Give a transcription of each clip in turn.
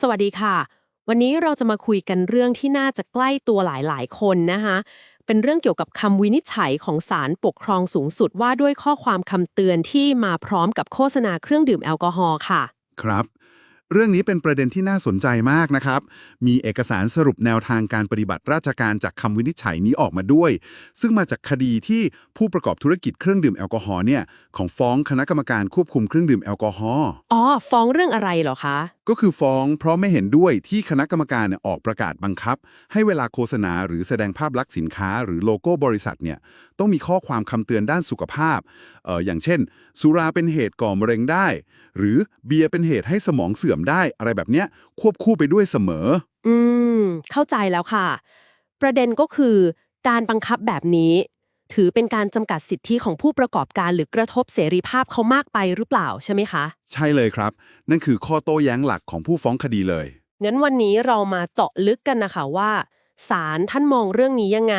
สวัสดีค่ะ วันนี้เราจะมาคุยกันเรื่องที่น่าจะใกล้ตัวหลายๆ คนนะคะเป็นเรื่องเกี่ยวกับคำวินิจฉัยของศาลปกครองสูงสุดว่าด้วยข้อความคำเตือนที่มาพร้อมกับโฆษณาเครื่องดื่มแอลกอฮอล์ค่ะ ครับ เรื่องนี้เป็นประเด็นที่น่าสนใจมากนะครับ มีเอกสารสรุปแนวทางการปฏิบัติราชการจากคำวินิจฉัยนี้ออกมาด้วย ซึ่งมาจากคดีที่ผู้ประกอบธุรกิจเครื่องดื่มแอลกอฮอล์เนี่ยของฟ้องคณะกรรมการควบคุมเครื่องดื่มแอลกอฮอล์อ๋อฟ้องเรื่องอะไรเหรอคะก็คือฟ้องเพราะไม่เห็นด้วยที่คณะกรรมการเนี่ยออกประกาศบังคับ ให้เวลาโฆษณาหรือแสดงภาพลักษณ์สินค้า หรือโลโก้บริษัทเนี่ยต้องมีข้อความคำเตือนด้านสุขภาพเอ่ออย่างเช่น สุราเป็นเหตุก่อมะเร็งได้ หรือเบียร์เป็นเหตุให้สมองเสื่อมได้ อะไรแบบเนี้ยควบคู่ไปด้วยเสมอ อืม เข้าใจแล้วค่ะ ประเด็นก็คือ การบังคับแบบนี้ ถือเป็นการจำกัดสิทธิของผู้ประกอบการหรือกระทบเสรีภาพเขามากไปหรือเปล่าใช่ไหมคะ ใช่เลยครับ นั่นคือข้อโต้แย้งหลักของผู้ฟ้องคดีเลย งั้นวันนี้เรามาเจาะลึกกันนะคะว่าศาลท่านมองเรื่องนี้ยังไง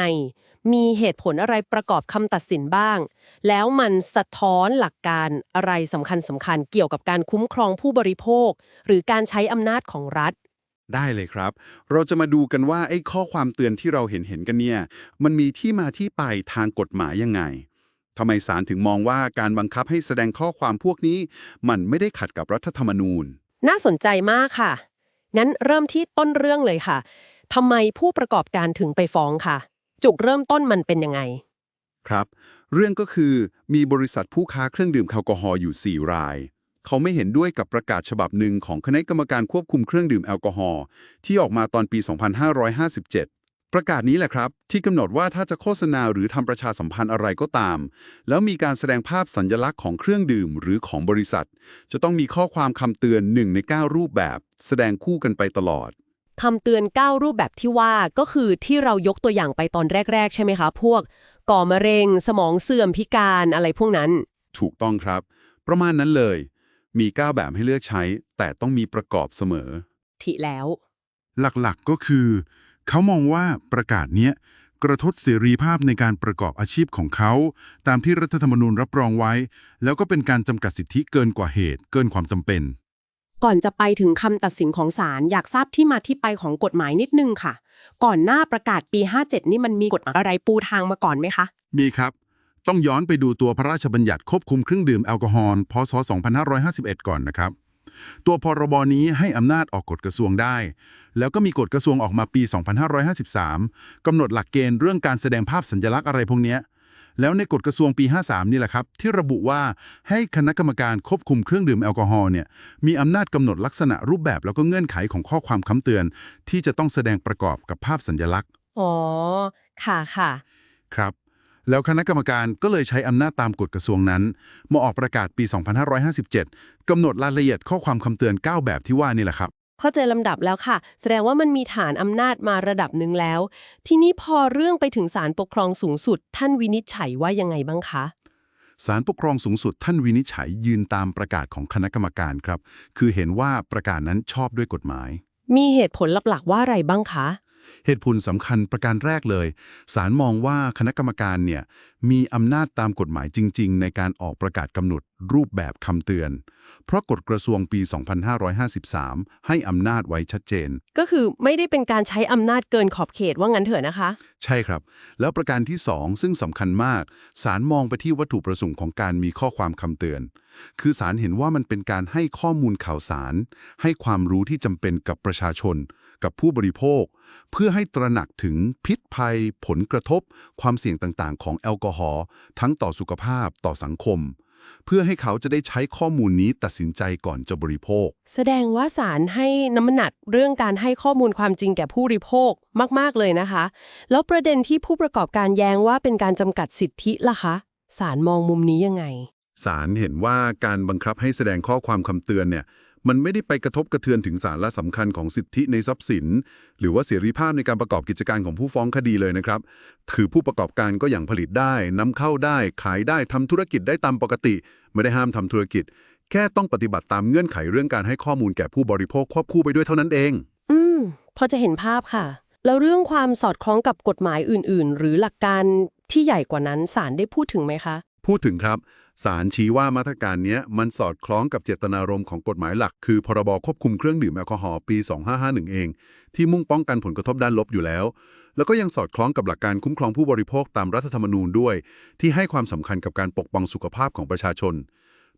มีเหตุผลอะไรประกอบคำตัดสินบ้าง แล้วมันสะท้อนหลักการอะไรสำคัญสำคัญๆเกี่ยวกับการคุ้มครองผู้บริโภค หรือการใช้อำนาจของรัฐ ได้เลยครับ เราจะมาดูกันว่าไอ้ข้อความเตือนที่เราเห็นเห็นๆกันเนี่ย มันมีที่มาที่ไปทางกฎหมายยังไงทำไมศาลถึงมองว่าการบังคับให้แสดงข้อความพวกนี้ มันไม่ได้ขัดกับรัฐธรรมนูญ น่าสนใจมากค่ะงั้นเริ่มที่ต้นเรื่องเลยค่ะทำไมผู้ประกอบการถึงไปฟ้องค่ะ จุดเริ่มต้นมันเป็นยังไง ครับ เรื่องก็คือมีบริษัทผู้ค้าเครื่องดื่มแอลกอฮอล์อยู่ 4 ราย เขาไม่เห็นด้วยกับประกาศฉบับหนึ่งของคณะกรรมการควบคุมเครื่องดื่มแอลกอฮอล์ที่ออกมาตอนปี 2557 ประกาศนี้แหละครับ ที่กำหนดว่าถ้าจะโฆษณาหรือทำประชาสัมพันธ์อะไรก็ตาม แล้วมีการแสดงภาพสัญลักษณ์ของเครื่องดื่มหรือของบริษัท จะต้องมีข้อความคำเตือน1ใน 9 รูปแบบ แสดงคู่กันไปตลอดคำเตือน 9 รูปแบบที่ว่าก็คือที่เรายกตัวอย่างไปตอนแรก ๆ ใช่ไหมคะ พวก ก่อมะเร็ง สมองเสื่อมพิการอะไรพวกนั้น ถูกต้องครับ ประมาณนั้นเลย มี 9 แบบให้เลือกใช้ แต่ต้องมีประกอบเสมอ ทิแล้ว หลักๆก็คือ เขามองว่าประกาศเนี้ยกระทบเสรีภาพในการประกอบอาชีพของเขา ตามที่รัฐธรรมนูญรับรองไว้ แล้วก็เป็นการจำกัดสิทธิเกินกว่าเหตุ เกินความจำเป็น ก่อนจะไปถึงคำตัดสินของศาลอยากทราบที่มาที่ไปของกฎหมายนิดนึงค่ะ ก่อนหน้าประกาศปี 57 นี่มันมีกฎหมายอะไรปูทางมาก่อนไหมคะ มีครับ ต้องย้อนไปดูตัวพระราชบัญญัติควบคุมเครื่องดื่มแอลกอฮอล์พศ 2551 ก่อนนะครับ ตัวพรบนี้ให้อำนาจออกกฎกระทรวงได้ แล้วก็มีกฎกระทรวงออกมาปี 2553 กำหนดหลักเกณฑ์เรื่องการแสดงภาพสัญลักษณ์อะไรพวกเนี้ยแล้วในกฎกระทรวงปี 53 นี่แหละครับ ที่ระบุว่าให้คณะกรรมการควบคุมเครื่องดื่มแอลกอฮอล์เนี่ยมีอำนาจกำหนดลักษณะรูปแบบแล้วก็เงื่อนไขของข้อความค้ำเตือน ที่จะต้องแสดงประกอบกับภาพสัญลักษณ์อ๋อ ค่ะค่ะ ครับ แล้วคณะกรรมการก็เลยใช้อำนาจตามกฎกระทรวงนั้น มาออกประกาศปี 2557 กำหนดรายละเอียดข้อความคำเตือน 9 แบบที่ว่านี่แหละครับ เข้าใจลำดับแล้วค่ะ แสดงว่ามันมีฐานอำนาจมาระดับหนึ่งแล้ว ทีนี้พอเรื่องไปถึงศาลปกครองสูงสุด ท่านวินิจฉัยว่ายังไงบ้างคะศาลปกครองสูงสุดท่านวินิจฉัยยืนตามประกาศของคณะกรรมการครับ คือเห็นว่าประกาศนั้นชอบด้วยกฎหมาย มีเหตุผลหลักๆว่าอะไรบ้างคะ เหตุผลสำคัญประการแรกเลย ศาลมองว่าคณะกรรมการเนี่ยมีอำนาจตามกฎหมายจริง ๆ ในการออกประกาศกำหนดรูปแบบคำเตือน เพราะกฎกระทรวงปี 2553 ให้อำนาจไว้ชัดเจน ก็คือไม่ได้เป็นการใช้อำนาจเกินขอบเขตว่างั้นเถอะนะคะ ใช่ครับ แล้วประการที่ 2 ซึ่งสำคัญมากศาลมองไปที่วัตถุประสงค์ของการมีข้อความคำเตือน คือศาลเห็นว่ามันเป็นการให้ข้อมูลข่าวสาร ให้ความรู้ที่จำเป็นกับประชาชน กับผู้บริโภค เพื่อให้ตระหนักถึงพิษภัย ผลกระทบ ความเสี่ยงต่างๆ ของแอลกอฮอล์ทั้งต่อสุขภาพต่อสังคม เพื่อให้เขาจะได้ใช้ข้อมูลนี้ตัดสินใจก่อนจะบริโภค แสดงว่าศาลให้น้ำหนักเรื่องการให้ข้อมูลความจริงแก่ผู้บริโภคมาก ๆ เลยนะคะ แล้วประเด็นที่ผู้ประกอบการแย้งว่าเป็นการจำกัดสิทธิล่ะคะศาลมองมุมนี้ยังไงศาลเห็นว่าการบังคับให้แสดงข้อความคำเตือนเนี่ย มันไม่ได้ไปกระทบกระเทือนถึงสาระสำคัญของสิทธิในทรัพย์สิน หรือว่าเสรีภาพในการประกอบกิจการของผู้ฟ้องคดีเลยนะครับ คือผู้ประกอบการก็อย่างผลิตได้นำเข้าได้ขายได้ทำธุรกิจได้ตามปกติ ไม่ได้ห้ามทำธุรกิจ แค่ต้องปฏิบัติตามเงื่อนไขเรื่องการให้ข้อมูลแก่ผู้บริโภคควบคู่ไปด้วยเท่านั้นเอง อืมพอจะเห็นภาพค่ะ แล้วเรื่องความสอดคล้องกับกฎหมายอื่น ๆ หรือหลักการที่ใหญ่กว่านั้นศาลได้พูดถึงไหมคะ พูดถึงครับ ศาลชี้ว่ามาตรการนี้มันสอดคล้องกับเจตนารมณ์ของกฎหมายหลัก คือพรบควบคุมเครื่องดื่มแอลกอฮอล์ปี 2551 เอง ที่มุ่งป้องกันผลกระทบด้านลบอยู่แล้ว แล้วก็ยังสอดคล้องกับหลักการคุ้มครองผู้บริโภคตามรัฐธรรมนูญด้วย ที่ให้ความสำคัญกับการปกป้องสุขภาพของประชาชน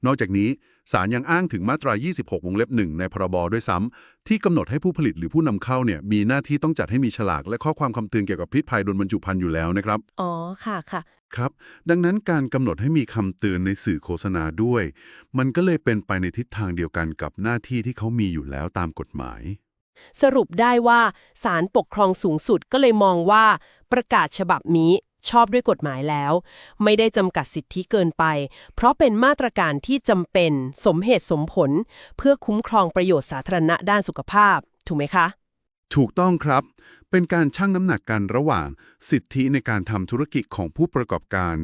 นอกจากนี้ศาลยังอ้างถึงมาตรา 26 วงเล็บหนึ่งในพรบด้วยซ้ำที่กำหนดให้ผู้ผลิตหรือผู้นำเข้าเนี่ยมีหน้าที่ต้องจัดให้มีฉลากและข้อความคำเตือนเกี่ยวกับพิษภัยโดนบรรจุภัณฑ์อยู่แล้วนะครับ อ๋อค่ะค่ะ ครับ ดังนั้นการกำหนดให้มีคำเตือนในสื่อโฆษณาด้วย มันก็เลยเป็นไปในทิศทางเดียวกันกับหน้าที่ที่เขามีอยู่แล้วตามกฎหมาย สรุปได้ว่าศาลปกครองสูงสุดก็เลยมองว่า ประกาศฉบับนี้ชอบด้วยกฎหมายแล้ว ไม่ได้จำกัดสิทธิเกินไป เพราะเป็นมาตรการที่จำเป็น สมเหตุสมผล เพื่อคุ้มครองประโยชน์สาธารณะด้านสุขภาพ ถูกไหมคะ ถูกต้องครับ เป็นการชั่งน้ำหนักกันระหว่าง สิทธิในการทำธุรกิจของผู้ประกอบการ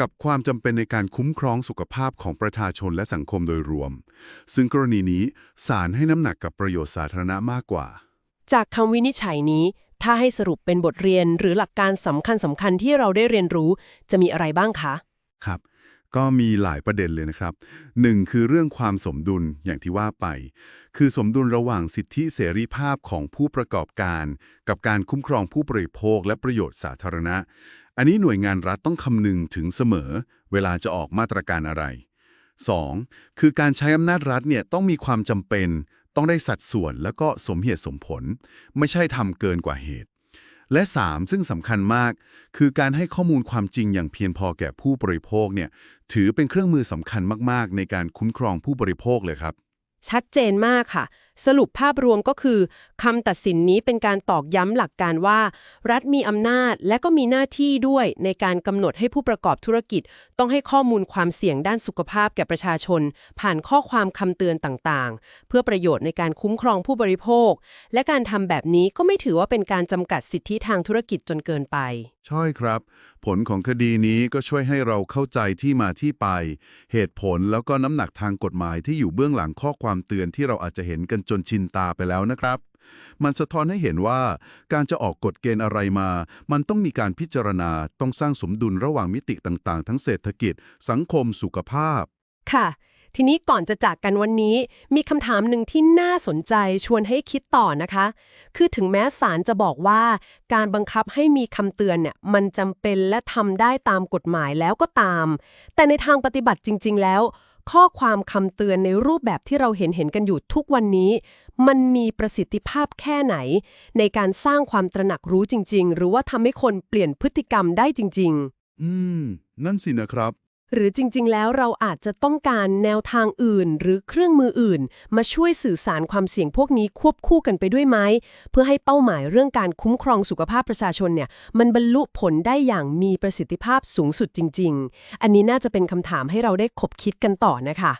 กับความจำเป็นในการคุ้มครองสุขภาพของประชาชนและสังคมโดยรวม ซึ่งกรณีนี้ศาลให้น้ำหนักกับประโยชน์สาธารณะมากกว่า จากคำวินิจฉัยนี้ ถ้าให้สรุปเป็นบทเรียนหรือหลักการสำคัญสำคัญๆที่เราได้เรียนรู้ จะมีอะไรบ้างคะ ครับ ก็มีหลายประเด็นเลยนะครับหนึ่งคือเรื่องความสมดุลอย่างที่ว่าไป คือสมดุลระหว่างสิทธิเสรีภาพของผู้ประกอบการ กับการคุ้มครองผู้บริโภคและประโยชน์สาธารณะ อันนี้หน่วยงานรัฐต้องคำนึงถึงเสมอ เวลาจะออกมาตรการอะไร 2. คือการใช้อำนาจรัฐเนี่ยต้องมีความจำเป็น ต้องได้สัดส่วนแล้วก็สมเหตุสมผล ไม่ใช่ทำเกินกว่าเหตุ และ 3 ซึ่งสำคัญมาก คือการให้ข้อมูลความจริงอย่างเพียงพอแก่ผู้บริโภคเนี่ยถือเป็นเครื่องมือสำคัญมากๆ ในการคุ้มครองผู้บริโภคเลยครับ ชัดเจนมากค่ะ สรุปภาพรวมก็คือคำตัดสินนี้เป็นการตอกย้ำหลักการว่า รัฐมีอำนาจและก็มีหน้าที่ด้วยในการกำหนดให้ผู้ประกอบธุรกิจ ต้องให้ข้อมูลความเสี่ยงด้านสุขภาพแก่ประชาชน ผ่านข้อความคำเตือนต่างๆ เพื่อประโยชน์ในการคุ้มครองผู้บริโภค และการทำแบบนี้ก็ไม่ถือว่าเป็นการจำกัดสิทธิทางธุรกิจจนเกินไป ใช่ครับ ผลของคดีนี้ก็ช่วยให้เราเข้าใจที่มาที่ไป เหตุผลแล้วก็น้ำหนักทางกฎหมายที่อยู่เบื้องหลังข้อความเตือนที่เราอาจจะเห็นกันจนชินตาไปแล้วนะครับ มันสะท้อนให้เห็นว่าการจะออกกฎเกณฑ์อะไรมา มันต้องมีการพิจารณาต้องสร้างสมดุลระหว่างมิติต่างๆ ทั้งเศรษฐกิจ สังคมสุขภาพ ค่ะ ทีนี้ก่อนจะจากกันวันนี้ มีคำถามหนึ่งที่น่าสนใจชวนให้คิดต่อนะคะ คือถึงแม้ศาลจะบอกว่า การบังคับให้มีคำเตือนเนี่ยมันจำเป็นและทำได้ตามกฎหมายแล้วก็ตาม แต่ในทางปฏิบัติจริง ๆ แล้ว ข้อความคำเตือนในรูปแบบที่เราเห็นเห็นกันอยู่ทุกวันนี้ มันมีประสิทธิภาพแค่ไหน ในการสร้างความตระหนักรู้จริง ๆ หรือว่าทำให้คนเปลี่ยนพฤติกรรมได้จริง ๆ อืม นั่นสินะครับ หรือจริง ๆ แล้วเราอาจจะต้องการแนวทางอื่น หรือเครื่องมืออื่น มาช่วยสื่อสารความเสี่ยงพวกนี้ควบคู่กันไปด้วยไหม เพื่อให้เป้าหมายเรื่องการคุ้มครองสุขภาพประชาชนเนี่ยมันบรรลุผลได้อย่างมีประสิทธิภาพสูงสุดจริง ๆ อันนี้น่าจะเป็นคำถามให้เราได้คบคิดกันต่อนะคะ